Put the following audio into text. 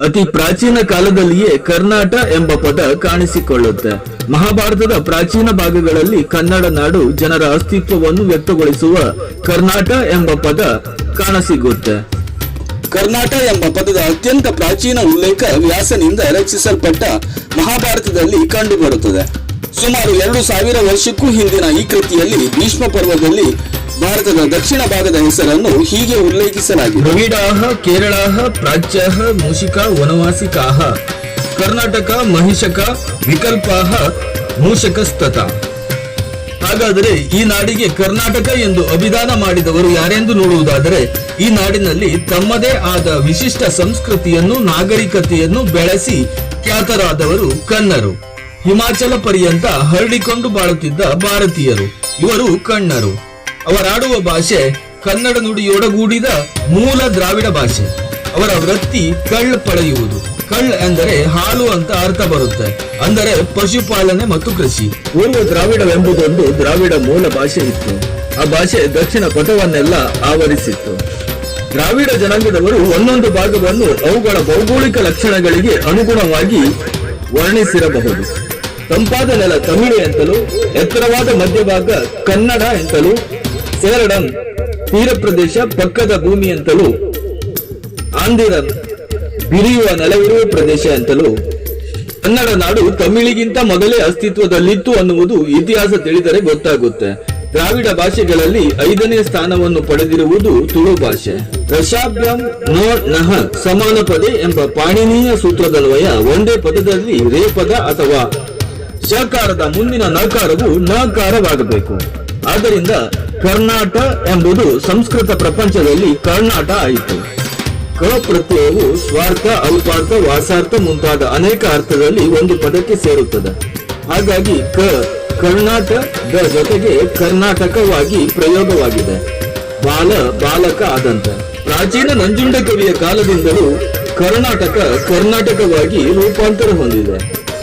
ಅತಿ ಪ್ರಾಚೀನ ಕಾಲದಲ್ಲಿಯೇ ಕರ್ನಾಟ ಎಂಬ ಪದ ಕಾಣಿಸಿಕೊಳ್ಳುತ್ತೆ. ಮಹಾಭಾರತದ ಪ್ರಾಚೀನ ಭಾಗಗಳಲ್ಲಿ ಕನ್ನಡ ನಾಡು ಜನರ ಅಸ್ತಿತ್ವವನ್ನು ವ್ಯಕ್ತಗೊಳಿಸುವ ಕರ್ನಾಟ ಎಂಬ ಪದ ಕಾಣಸಿಗುತ್ತೆ. ಕರ್ನಾಟ ಎಂಬ ಪದದ ಅತ್ಯಂತ ಪ್ರಾಚೀನ ಉಲ್ಲೇಖ ವ್ಯಾಸನಿಂದ ರಚಿಸಲ್ಪಟ್ಟ ಮಹಾಭಾರತದಲ್ಲಿ ಕಂಡುಬರುತ್ತದೆ. ಸುಮಾರು ಎರಡು ಸಾವಿರ ವರ್ಷಕ್ಕೂ ಹಿಂದಿನ ಈ ಕೃತಿಯಲ್ಲಿ ಭೀಷ್ಮ ಪರ್ವದಲ್ಲಿ ಭಾರತದ ದಕ್ಷಿಣ ಭಾಗದ ಹೆಸರನ್ನು ಹೀಗೆ ಉಲ್ಲೇಖಿಸಲಾಗಿದೆ. ದ್ರವಿಡಾಹ, ಕೇರಳಾಹ, ಪ್ರಾಚ್ಯಾಹ, ಮೂಷಿಕ, ವನವಾಸಿಕಾಹ, ಕರ್ನಾಟಕ, ಮಹಿಷಕ, ವಿಕಲ್ಪಾಹ, ಮೂಷಕಸ್ತತ. ಹಾಗಾದರೆ ಈ ನಾಡಿಗೆ ಕರ್ನಾಟಕ ಎಂದು ಅಭಿದಾನ ಮಾಡಿದವರು ಯಾರೆಂದು ನೋಡುವುದಾದರೆ, ಈ ನಾಡಿನಲ್ಲಿ ತಮ್ಮದೇ ಆದ ವಿಶಿಷ್ಟ ಸಂಸ್ಕೃತಿಯನ್ನು, ನಾಗರಿಕತೆಯನ್ನು ಬೆಳೆಸಿ ಖ್ಯಾತರಾದವರು ಕನ್ನರು. ಹಿಮಾಚಲ ಪರ್ಯಂತ ಹರಡಿಕೊಂಡು ಬಾಳುತ್ತಿದ್ದ ಭಾರತೀಯರು. ಇವರು ಕಣ್ಣರು. ಅವರಾಡುವ ಭಾಷೆ ಕನ್ನಡ ನುಡಿಯೊಡಗೂಡಿದ ಮೂಲ ದ್ರಾವಿಡ ಭಾಷೆ. ಅವರ ವೃತ್ತಿ ಕಳ್ಳ ಪಡೆಯುವುದು ಕಳ್ ಎಂದರೆ ಹಾಲು ಅಂತ ಅರ್ಥ ಬರುತ್ತೆ. ಅಂದರೆ ಪಶುಪಾಲನೆ ಮತ್ತು ಕೃಷಿ. ಪೂರ್ವ ದ್ರಾವಿಡವೆಂಬುದೊಂದು ದ್ರಾವಿಡ ಮೂಲ ಭಾಷೆ ಇತ್ತು. ಆ ಭಾಷೆ ದಕ್ಷಿಣ ಪಥವನ್ನೆಲ್ಲ ಆವರಿಸಿತ್ತು. ದ್ರಾವಿಡ ಜನಾಂಗದವರು ಒಂದೊಂದು ಭಾಗವನ್ನು ಅವುಗಳ ಭೌಗೋಳಿಕ ಲಕ್ಷಣಗಳಿಗೆ ಅನುಗುಣವಾಗಿ ವರ್ಣಿಸಿರಬಹುದು. ತಂಪಾದ ನೆಲ ತಮಿಳು ಎಂತಲೂ, ಎತ್ತರವಾದ ಮಧ್ಯಭಾಗ ಕನ್ನಡ ಎಂತಲೂ ಸೇರಡಂ ತೀರ ಪ್ರದೇಶ ಪಕ್ಕದ ಭೂಮಿ ಅಂತಲೂ ಆಂದಿರನ್ ಬಿರಿಯುವ ನೆಲವಿರುವ ಪ್ರದೇಶ ಅಂತಲೂ, ಕನ್ನಡ ನಾಡು ತಮಿಳಿಗಿಂತ ಮೊದಲೇ ಅಸ್ತಿತ್ವದಲ್ಲಿತ್ತು ಅನ್ನುವುದು ಇತಿಹಾಸ ತಿಳಿದರೆ ಗೊತ್ತಾಗುತ್ತೆ. ದ್ರಾವಿಡ ಭಾಷೆಗಳಲ್ಲಿ ಐದನೇ ಸ್ಥಾನವನ್ನು ಪಡೆದಿರುವುದು ತುಳು ಭಾಷೆ. ರಶಾಭ್ಯಂ ನೋ ನಹ ಸಮಾನ ಪದೆ ಎಂಬ ಪಾಣಿನೀಯ ಸೂತ್ರದನ್ವಯ ಒಂದೇ ಪದದಲ್ಲಿ ರೇಪದ ಅಥವಾ ಶಕಾರದ ಮುಂದಿನ ನಕಾರವು ನಕಾರವಾಗಬೇಕು. ಆದ್ದರಿಂದ ಕರ್ನಾಟ ಎಂಬುದು ಸಂಸ್ಕೃತ ಪ್ರಪಂಚದಲ್ಲಿ ಕರ್ನಾಟ ಆಯಿತು. ಕ ಪ್ರತ್ಯಯವು ಸ್ವಾರ್ಥ, ಅಲ್ಪಾರ್ಥ, ವಾಸಾರ್ಥ ಮುಂತಾದ ಅನೇಕ ಅರ್ಥದಲ್ಲಿ ಒಂದು ಪದಕ್ಕೆ ಸೇರುತ್ತದೆ. ಹಾಗಾಗಿ ಕ ಕರ್ನಾಟಕದ ಜೊತೆಗೆ ಕರ್ನಾಟಕವಾಗಿ ಪ್ರಯೋಗವಾಗಿದೆ. ಬಾಲ, ಬಾಲಕ ಆದಂತ. ಪ್ರಾಚೀನ ನಂಜುಂಡ ಕವಿಯ ಕಾಲದಿಂದಲೂ ಕರ್ನಾಟಕ ಕರ್ನಾಟಕವಾಗಿ ರೂಪಾಂತರ ಹೊಂದಿದೆ.